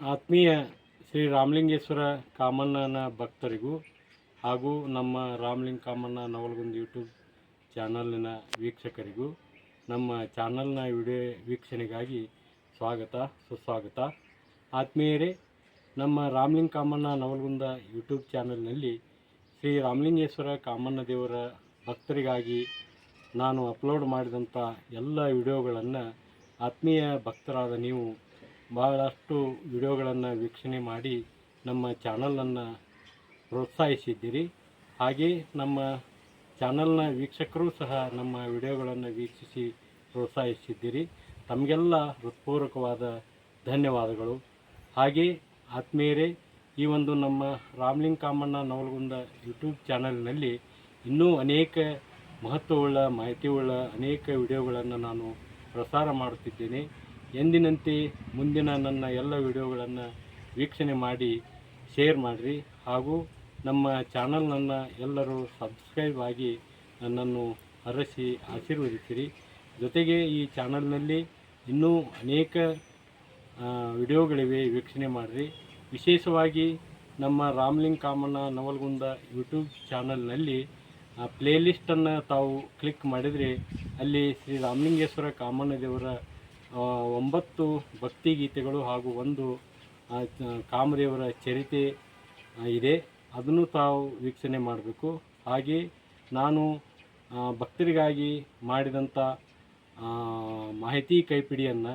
ಆತ್ಮೀಯ ಶ್ರೀ ರಾಮಲಿಂಗೇಶ್ವರ ಕಾಮಣ್ಣನ ಭಕ್ತರಿಗೂ ಹಾಗೂ ನಮ್ಮ ರಾಮಲಿಂಗ ಕಾಮಣ್ಣ ನವಲಗುಂದ ಯೂಟ್ಯೂಬ್ ಚಾನಲ್ನ ವೀಕ್ಷಕರಿಗೂ ನಮ್ಮ ಚಾನಲ್ನ ವಿಡಿಯೋ ವೀಕ್ಷಣೆಗಾಗಿ ಸ್ವಾಗತ, ಸುಸ್ವಾಗತ. ಆತ್ಮೀಯರೇ, ನಮ್ಮ ರಾಮಲಿಂಗ ಕಾಮಣ್ಣ ನವಲಗುಂದ ಯೂಟ್ಯೂಬ್ ಚಾನಲ್ನಲ್ಲಿ ಶ್ರೀ ರಾಮಲಿಂಗೇಶ್ವರ ಕಾಮಣ್ಣ ದೇವರ ಭಕ್ತರಿಗಾಗಿ ನಾನು ಅಪ್ಲೋಡ್ ಮಾಡಿದಂಥ ಎಲ್ಲ ವಿಡಿಯೋಗಳನ್ನು ಆತ್ಮೀಯ ಭಕ್ತರಾದ ನೀವು ಬಹಳಷ್ಟು ವಿಡಿಯೋಗಳನ್ನು ವೀಕ್ಷಣೆ ಮಾಡಿ ನಮ್ಮ ಚಾನಲನ್ನು ಪ್ರೋತ್ಸಾಹಿಸಿದ್ದೀರಿ. ಹಾಗೆ ನಮ್ಮ ಚಾನಲ್ನ ವೀಕ್ಷಕರು ಸಹ ನಮ್ಮ ವಿಡಿಯೋಗಳನ್ನು ವೀಕ್ಷಿಸಿ ಪ್ರೋತ್ಸಾಹಿಸಿದ್ದೀರಿ. ತಮಗೆಲ್ಲ ಹೃತ್ಪೂರ್ವಕವಾದ ಧನ್ಯವಾದಗಳು. ಹಾಗೆ ಆತ್ಮೀಯರೇ, ಈ ಒಂದು ನಮ್ಮ ರಾಮಲಿಂಗ ಕಾಮಣ್ಣ ನವಲಗುಂದ ಯೂಟ್ಯೂಬ್ ಚಾನಲ್ನಲ್ಲಿ ಇನ್ನೂ ಅನೇಕ ಮಹತ್ವವುಳ್ಳ ಮಾಹಿತಿಯುಳ್ಳ ಅನೇಕ ವಿಡಿಯೋಗಳನ್ನು ನಾನು ಪ್ರಸಾರ ಮಾಡುತ್ತಿದ್ದೇನೆ. ಎಂದಿನಂತೆ ಮುಂದಿನ ನನ್ನ ಎಲ್ಲ ವಿಡಿಯೋಗಳನ್ನು ವೀಕ್ಷಣೆ ಮಾಡಿ ಶೇರ್ ಮಾಡಿರಿ. ಹಾಗೂ ನಮ್ಮ ಚಾನಲ್ನನ್ನು ಎಲ್ಲರೂ ಸಬ್ಸ್ಕ್ರೈಬ್ ಆಗಿ ನನ್ನನ್ನು ಹರಸಿ ಆಶೀರ್ವದಿಸಿರಿ. ಜೊತೆಗೆ ಈ ಚಾನಲ್ನಲ್ಲಿ ಇನ್ನೂ ಅನೇಕ ವಿಡಿಯೋಗಳಿವೆ ವೀಕ್ಷಣೆ ಮಾಡಿರಿ. ವಿಶೇಷವಾಗಿ ನಮ್ಮ ರಾಮಲಿಂಗ ಕಾಮಣ್ಣ ನವಲ್ಗುಂದ ಯೂಟ್ಯೂಬ್ ಚಾನಲ್ನಲ್ಲಿ ಪ್ಲೇಲಿಸ್ಟನ್ನು ತಾವು ಕ್ಲಿಕ್ ಮಾಡಿದರೆ ಅಲ್ಲಿ ಶ್ರೀ ರಾಮಲಿಂಗೇಶ್ವರ ಕಾಮಣ್ಣ ದೇವರ ಒಂಬತ್ತು ಭಕ್ತಿಗೀತೆಗಳು ಹಾಗೂ ಒಂದು ಕಾಮರೆಯವರ ಚರಿತೆ ಇದೆ. ಅದನ್ನು ತಾವು ವೀಕ್ಷಣೆ ಮಾಡಬೇಕು. ಹಾಗೆ ನಾನು ಭಕ್ತರಿಗಾಗಿ ಮಾಡಿದಂಥ ಮಾಹಿತಿ ಕೈಪಿಡಿಯನ್ನು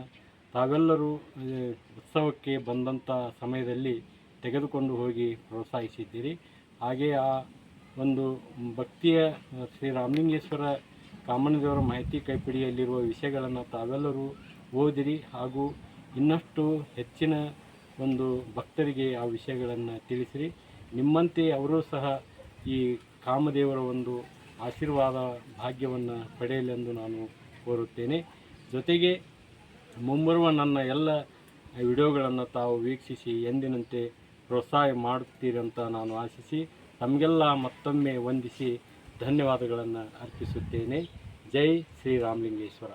ತಾವೆಲ್ಲರೂ ಉತ್ಸವಕ್ಕೆ ಬಂದಂಥ ಸಮಯದಲ್ಲಿ ತೆಗೆದುಕೊಂಡು ಹೋಗಿ ಪ್ರೋತ್ಸಾಹಿಸಿದ್ದೀರಿ. ಹಾಗೆ ಆ ಒಂದು ಭಕ್ತಿಯ, ಶ್ರೀ ರಾಮಲಿಂಗೇಶ್ವರ ಕಾಮನದೇವರ ಮಾಹಿತಿ ಕೈಪಿಡಿಯಲ್ಲಿರುವ ವಿಷಯಗಳನ್ನು ತಾವೆಲ್ಲರೂ ಓದಿರಿ ಹಾಗೂ ಇನ್ನಷ್ಟು ಹೆಚ್ಚಿನ ಒಂದು ಭಕ್ತರಿಗೆ ಆ ವಿಷಯಗಳನ್ನು ತಿಳಿಸಿರಿ. ನಿಮ್ಮಂತೆ ಅವರೂ ಸಹ ಈ ಕಾಮದೇವರ ಒಂದು ಆಶೀರ್ವಾದ ಭಾಗ್ಯವನ್ನು ಪಡೆಯಲೆಂದು ನಾನು ಕೋರುತ್ತೇನೆ. ಜೊತೆಗೆ ಮುಂಬರುವ ನನ್ನ ಎಲ್ಲ ವಿಡಿಯೋಗಳನ್ನು ತಾವು ವೀಕ್ಷಿಸಿ ಎಂದಿನಂತೆ ಪ್ರೋತ್ಸಾಹ ಮಾಡುತ್ತೀರಂತ ನಾನು ಆಶಿಸಿ ತಮಗೆಲ್ಲ ಮತ್ತೊಮ್ಮೆ ವಂದಿಸಿ ಧನ್ಯವಾದಗಳನ್ನು ಅರ್ಪಿಸುತ್ತೇನೆ. ಜೈ ಶ್ರೀರಾಮಲಿಂಗೇಶ್ವರ